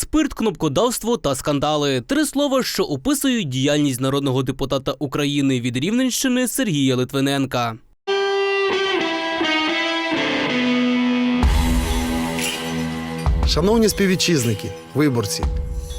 Спирт, кнопкодавство та скандали три слова, що описують діяльність народного депутата України від Рівненщини Сергія Литвиненка. Шановні співвітчизники, виборці,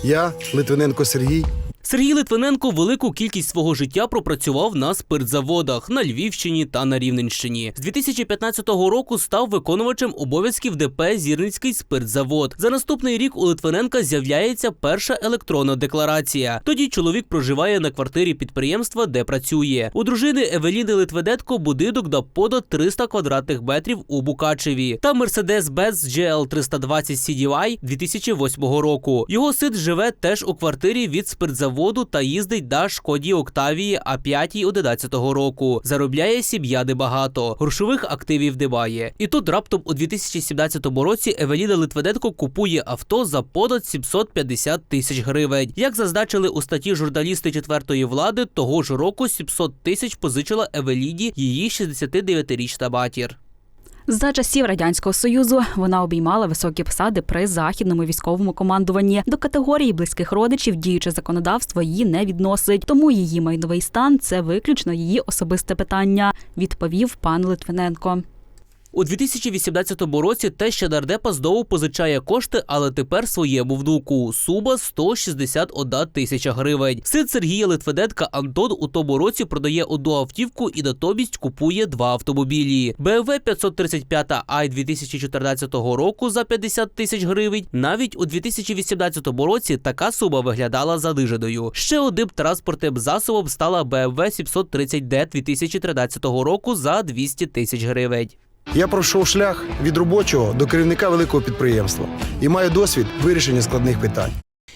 я, Литвиненко Сергій, Сергій Литвиненко велику кількість свого життя пропрацював на спиртзаводах на Львівщині та на Рівненщині. З 2015 року став виконувачем обов'язків ДП Зірницький спиртзавод. За наступний рік у Литвиненка з'являється перша електронна декларація. Тоді чоловік проживає на квартирі підприємства, де працює. У дружини Евеліни Литведетко будинок на понад 300 квадратних метрів у Букачеві та Mercedes-Benz GL 320 CDI 2008 року. Його син живе теж у квартирі від спиртзаводу та їздить на шкоді Октавії А5 11 року. Заробляє сім'я небагато, грошових активів немає. І тут раптом у 2017 році Евеліна Литведенко купує авто за понад 750 тисяч гривень. Як зазначили у статті журналісти четвертої влади, того ж року 700 тисяч позичила Евеліні її 69-річна матір. За часів радянського союзу вона обіймала високі посади при західному військовому командуванні. До категорії близьких родичів діюче законодавство її не відносить, тому її майновий стан це виключно її особисте питання, відповів пан Литвиненко. У 2018 році теща нардепа знову позичає кошти, але тепер своєму внуку. Сума 161 тисяча гривень. Син Сергія Литвиненка Антон у тому році продає одну автівку і натомість купує два автомобілі. BMW 535 i 2014 року за 50 тисяч гривень. Навіть у 2018 році така сума виглядала заниженою. Ще одним транспортним засобом стала BMW 730D 2013 року за 200 тисяч гривень. Я пройшов шлях від робочого до керівника великого підприємства і маю досвід вирішення складних питань.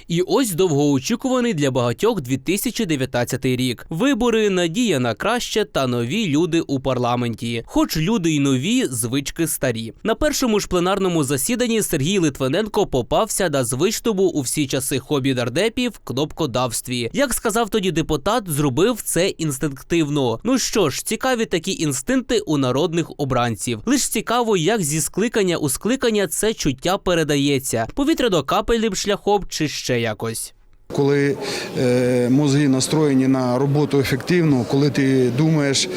І ось довгоочікуваний для багатьох 2019 рік. Вибори, надія на краще та нові люди у парламенті. Хоч люди й нові, звички старі. На першому ж пленарному засіданні Сергій Литвиненко попався на звичному у всі часи хобі нардепів кнопкодавстві. Як сказав тоді депутат, зробив це інстинктивно. Ну що ж, цікаві такі інстинкти у народних обранців. Лиш цікаво, як зі скликання у скликання це чуття передається повітряно-капельним шляхом чи ще якось. Коли е, мозги настроєні на роботу ефективну, коли ти думаєш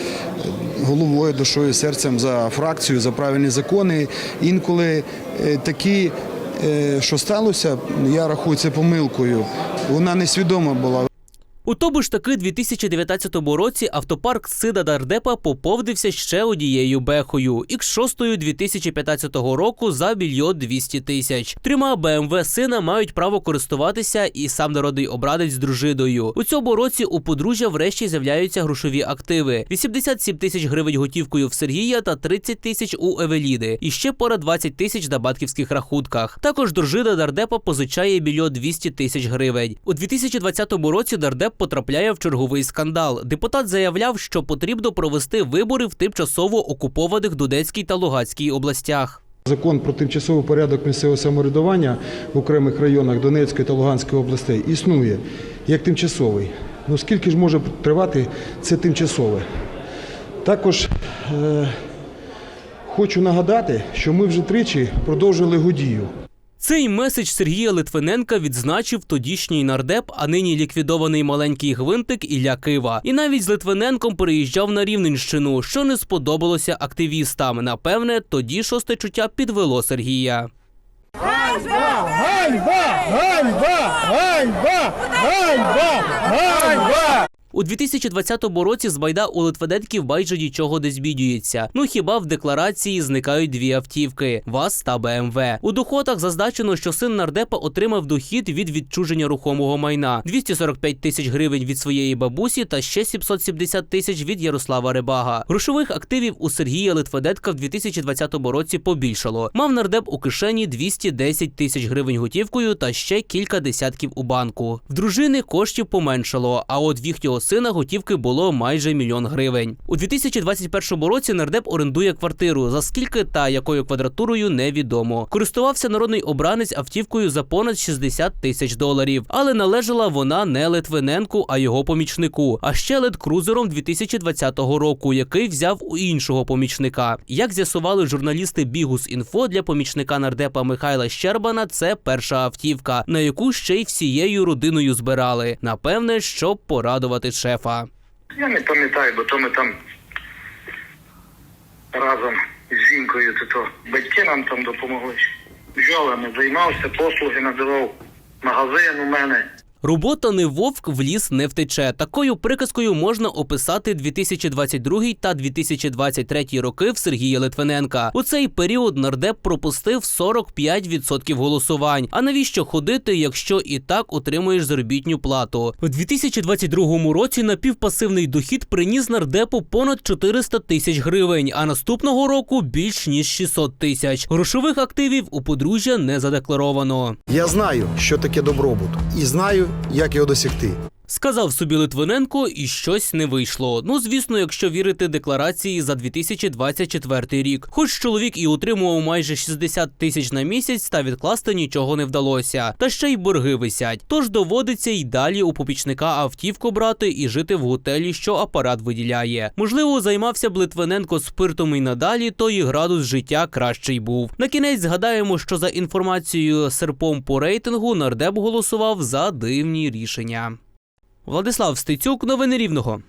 головою, душою, серцем за фракцію, за правильні закони, інколи е, такі, е, що сталося, я рахую це помилкою. Вона несвідома була. У тому ж таки 2019 році автопарк сина нардепа поповнився ще однією бехою X6 2015 року за мільйон 200 тисяч. Трьома БМВ сина мають право користуватися і сам народний обранець з дружиною. У цьому році у подружжя врешті з'являються грошові активи: 87 тисяч гривень готівкою в Сергія та 30 тисяч у Евеліни. І ще понад 20 тисяч на банківських рахунках. Також дружина нардепа позичає мільйон 200 тисяч гривень. У 2020 році нардеп потрапляє в черговий скандал. Депутат заявляв, що потрібно провести вибори в тимчасово окупованих Донецькій та Луганській областях. Закон про тимчасовий порядок місцевого самоврядування в окремих районах Донецької та Луганської областей існує як тимчасовий. Ну скільки ж може тривати це тимчасове? Також е, хочу нагадати, що ми вже тричі продовжили годію. Цей меседж Сергія Литвиненка відзначив тодішній нардеп, а нині ліквідований маленький гвинтик Ілля Кива. І навіть з Литвиненком переїжджав на Рівненщину, що не сподобалося активістам. Напевне, тоді шосте чуття підвело Сергія. У 2020 році з байда у Литвиненків майже нічого не змінюється. Ну хіба в декларації зникають дві автівки ВАЗ та БМВ. У доходах зазначено, що син нардепа отримав дохід від відчуження рухомого майна 245 тисяч гривень від своєї бабусі та ще 770 тисяч від Ярослава Рибага. Грошових активів у Сергія Литвиненка в 2020 році побільшало. Мав нардеп у кишені 210 тисяч гривень готівкою та ще кілька десятків у банку. В дружини коштів поменшало, а от в їхнього сина готівки було майже мільйон гривень. У 2021 році нардеп орендує квартиру. За скільки та якою квадратурою невідомо. Користувався народний обранець автівкою за понад 60 тисяч доларів, але належала вона не Литвиненку, а його помічнику. А ще лед-крузером 2020 року, який взяв у іншого помічника. Як з'ясували журналісти Бігус Інфо для помічника нардепа Михайла Щербана, це перша автівка, на яку ще й всією родиною збирали. Напевне, щоб порадувати шефа. Я не пам'ятаю, бо то ми там разом з жінкою, то, то батьки нам там допомогли. Бджолами займався, послуги надавав, магазин у мене. Робота не вовк в ліс не втече. Такою приказкою можна описати 2022 та 2023 роки в Сергія Литвиненка. У цей період нардеп пропустив 45% голосувань. А навіщо ходити, якщо і так отримуєш заробітню плату? У 2022 році напівпасивний дохід приніс нардепу понад 400 тисяч гривень, а наступного року більш ніж 600 тисяч. Грошових активів у подружжя не задекларовано. Я знаю, що таке добробут, і знаю, як його досягти. Сказав собі Литвиненко, і щось не вийшло. Ну, звісно, якщо вірити декларації за 2024 рік. Хоч чоловік і отримував майже 60 тисяч на місяць, та відкласти нічого не вдалося. Та ще й борги висять. Тож доводиться й далі у попічника автівку брати і жити в готелі, що апарат виділяє. Можливо, займався б Литвиненко спиртом і надалі, то і градус життя кращий був. На кінець згадаємо, що за інформацією серпом по рейтингу нардеп голосував за дивні рішення. Владислав Стецюк, новини Рівного.